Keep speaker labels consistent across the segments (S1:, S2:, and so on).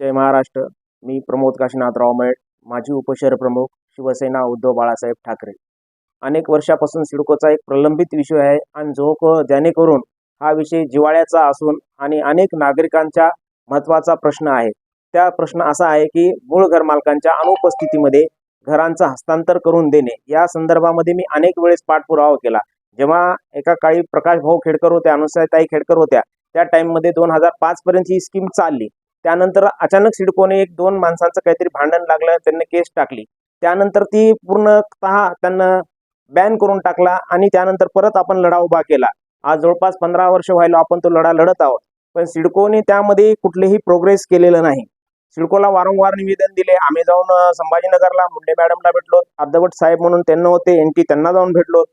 S1: जय महाराष्ट्र. मी प्रमोद काशीनाथराव मेळ माजी उपशहर प्रमुख शिवसेना उद्धव बाळासाहेब ठाकरे. अनेक वर्षापासून सिडकोचा एक प्रलंबित विषय आहे आणि जो क जेणेकरून हा विषय जिव्हाळ्याचा असून आणि अनेक नागरिकांच्या महत्त्वाचा प्रश्न आहे. त्या प्रश्न असा आहे की मूळ घरमालकांच्या अनुपस्थितीमध्ये घरांचं हस्तांतर करून देणे. या संदर्भामध्ये मी अनेक वेळेस पाठपुरावा केला. जेव्हा एका काळी प्रकाश भाऊ खेडकर होत्या अनुसयाताई खेडकर होत्या त्या टाईममध्ये दोन हजार पाचपर्यंत ही स्कीम चालली. त्यानंतर अचानक सिडकोने एक दोन माणसांचं काहीतरी भांडण लागलं त्यांनी केस टाकली. त्यानंतर ती पूर्णतः त्यांना बॅन करून टाकला आणि त्यानंतर परत आपण लढा उभा केला. आज जवळपास पंधरा वर्ष व्हायला आपण तो लढा लढत आहोत. पण सिडकोने त्यामध्ये कुठलेही प्रोग्रेस केलेलं नाही. सिडकोला वारंवार निवेदन दिले. आम्ही जाऊन संभाजीनगरला मुंडे मॅडमला भेटलो. अर्धवट साहेब म्हणून त्यांना होते. एन टी त्यांना जाऊन भेटलो.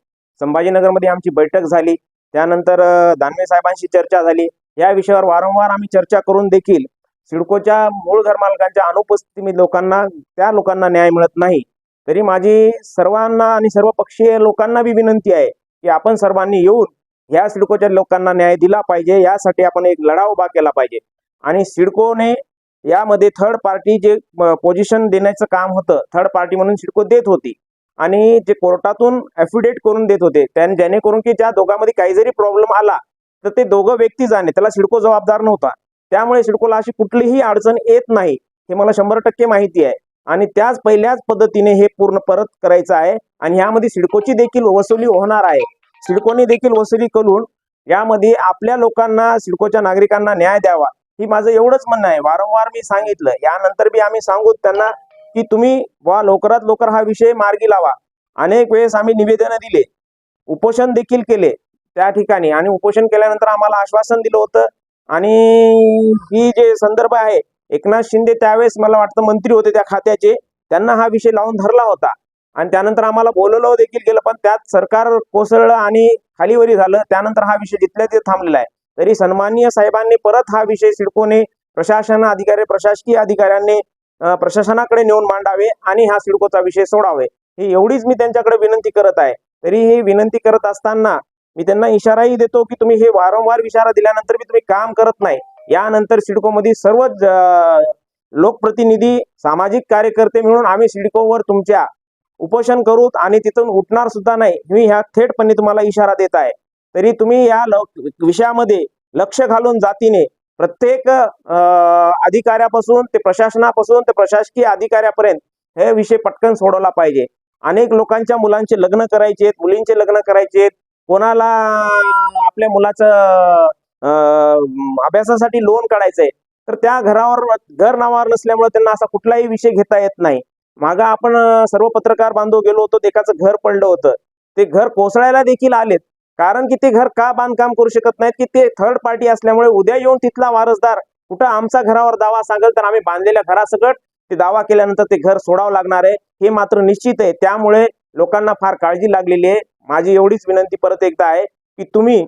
S1: संभाजीनगरमध्ये आमची बैठक झाली. त्यानंतर दानवे साहेबांशी चर्चा झाली. या विषयावर वारंवार आम्ही चर्चा करून देखील सिडकोच्या मूळ घरमालकांच्या अनुपस्थितीत लोकांना त्या लोकांना न्याय मिळत नाही. तरी माझी सर्वांना आणि सर्व पक्षीय लोकांना बी विनंती आहे की आपण सर्वांनी येऊन ह्या सिडकोच्या लोकांना न्याय दिला पाहिजे. यासाठी आपण एक लढा उभा केला पाहिजे. आणि सिडकोने यामध्ये थर्ड पार्टी जे पोझिशन देण्याचं काम होतं थर्ड पार्टी म्हणून सिडको देत होती. आणि जे कोर्टातून ॲफिडेट करून देत होते. त्या जेणेकरून की ज्या दोघांमध्ये काही जरी प्रॉब्लेम आला तर ते दोघं व्यक्ती जाणे. त्याला सिडको जबाबदार नव्हता. त्यामुळे सिडकोला अशी कुठलीही अडचण येत नाही हे मला शंभर टक्के माहिती आहे. आणि त्याच पहिल्याच पद्धतीने हे पूर्ण परत करायचं आहे आणि यामध्ये सिडकोची देखील वसुली होणार आहे. सिडकोने देखील वसुली करून यामध्ये आपल्या लोकांना सिडकोच्या नागरिकांना न्याय द्यावा ही माझं एवढंच म्हणणं आहे. वारंवार मी सांगितलं यानंतर बी आम्ही सांगू त्यांना की तुम्ही वा लवकरात लवकर हा विषय मार्गी लावा. अनेक वेळेस आम्ही निवेदनं दिले उपोषण देखील केले त्या ठिकाणी आणि उपोषण केल्यानंतर आम्हाला आश्वासन दिलं होतं आणि ही जे संदर्भ आहे एकनाथ शिंदे त्यावेळेस मला वाटतं मंत्री होते त्या खात्याचे. त्यांना हा विषय लावून धरला होता. आणि त्यानंतर आम्हाला बोलवलं देखील गेलं पण त्यात सरकार कोसळलं आणि खालीवरी झालं. त्यानंतर हा विषय जिथल्या तिथे थांबलेला आहे. तरी सन्माननीय साहेबांनी परत हा विषय सिडकोने प्रशासन अधिकारी प्रशासकीय अधिकाऱ्यांनी प्रशासनाकडे नेऊन मांडावे आणि हा सिडकोचा विषय सोडावे. ही एवढीच मी त्यांच्याकडे विनंती करत आहे. तरी ही विनंती करत असताना मी त्यांना इशाराही देतो की तुम्ही हे वारंवार इशारा दिल्यानंतर बी तुम्ही काम करत नाही. यानंतर सिडकोमध्ये सर्व लोकप्रतिनिधी सामाजिक कार्यकर्ते मिळून आम्ही सिडकोवर तुमच्या उपोषण करू आणि तिथून उठणार सुद्धा नाही. मी ह्या थेटपणे तुम्हाला इशारा देत आहे. तरी तुम्ही या विषयामध्ये लक्ष घालून जातीने प्रत्येक अधिकाऱ्यापासून ते प्रशासनापासून ते प्रशासकीय अधिकाऱ्यापर्यंत हे विषय पटकन सोडवला पाहिजे. अनेक लोकांच्या मुलांचे लग्न करायचे आहेत मुलींचे लग्न करायचे आहेत कोणाला आपल्या मुलाचं अभ्यासासाठी लोन काढायचंय तर त्या घरावर घर नावावर नसल्यामुळे त्यांना असा कुठलाही विषय घेता येत नाही. माग आपण सर्व पत्रकार बांधव गेलो होतो एकाचं घर पडलं होतं. ते घर कोसळायला देखील आलेत. कारण की ते घर का बांधकाम करू शकत नाहीत? की ते थर्ड पार्टी असल्यामुळे उद्या येऊन तिथला वारसदार कुठं आमचा घरावर दावा सांगेल तर आम्ही बांधलेल्या घरासकट ते दावा केल्यानंतर ते घर सोडावं लागणार आहे हे मात्र निश्चित आहे. त्यामुळे लोकांना फार काळजी लागलेली आहे. माझी एवढीच विनंती परत एकदा आहे की तुम्ही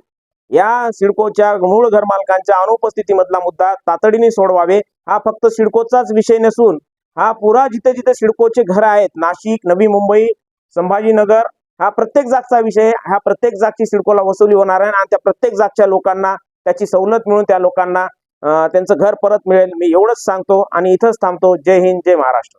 S1: या सिडकोच्या मूळ घरमालकांच्या अनुपस्थितीमधला मुद्दा तातडीने सोडवावे. हा फक्त सिडकोचाच विषय नसून हा पुरा जिथे जिथे सिडकोचे घर आहेत नाशिक नवी मुंबई संभाजीनगर हा प्रत्येक जागचा विषय हा प्रत्येक जागची सिडकोला वसुली होणार आहे आणि त्या प्रत्येक जागच्या लोकांना त्याची सवलत मिळून त्या लोकांना त्यांचं घर परत मिळेल. मी एवढंच सांगतो आणि इथंच थांबतो. जय हिंद जय महाराष्ट्र.